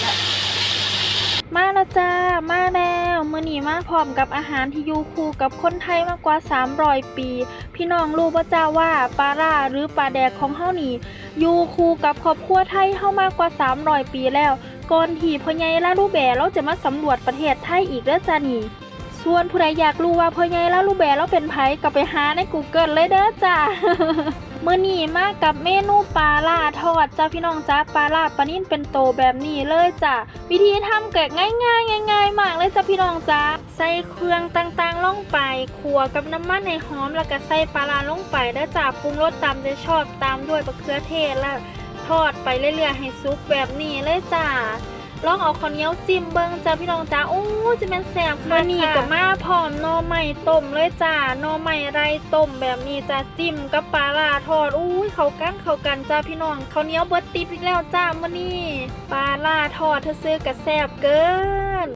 แล้วมาแล้วจ้า มาแล้วมื้อนี้มาพร้อมกับอาหารที่อยู่คู่กับคนไทยมากกว่า 300 ปี พี่น้องรู้บ่จ้าว่าปลาร่าหรือปลาแดกของเฮานี่อยู่คู่กับครอบครัวไทยเฮามากกว่า 300 ปีแล้วก่อนที่พ่อใหญ่ลาลูแบเราจะมาสำรวจประเทศไทยอีกเด้อจ้านี่ส่วนผู้ใดอยากรู้ว่าพ่อใหญ่ลาลูแบเราเป็นไผก็ไปหาใน Google เลยเด้อจ้า มื้อนี้มากับเมนูปลาล่าทอดจ้าพี่น้องจ้าปลาล่าปลานิ่นเป็นโตแบบนี้เลยจ้ะวิธีทำก็ง่ายง่ายง่ายมากเลยจ้าพี่น้องจ้าใส่เครื่องต่างๆลงไปขัวกับน้ำมันให้หอมแล้วก็ใส่ปลาล่าลงไปแล้วจ้าปรุงรสตามใจชอบตามด้วยมะเขือเทศแล้วทอดไปเรื่อยๆให้สุกแบบนี้เลยจ้า ลองเอาข้าวเหนียวจิ้มเบิ้งจ้าพี่น้องจ้าโอ้จะเป็นแซ่บค่ะนี่ก็มาพร้อมนอใหม่ต้มเลยจ้านอใหม่ไรต้มแบบนี้จ้าจิ้มกับปลาลาทอดอู้ยเขากันเขากันจ้าพี่น้องข้าวเหนียวเบิดติดอีกแล้วจ้ามื่อนี้ปลาลาทอดเธอซื้อกับแซ่บเกิน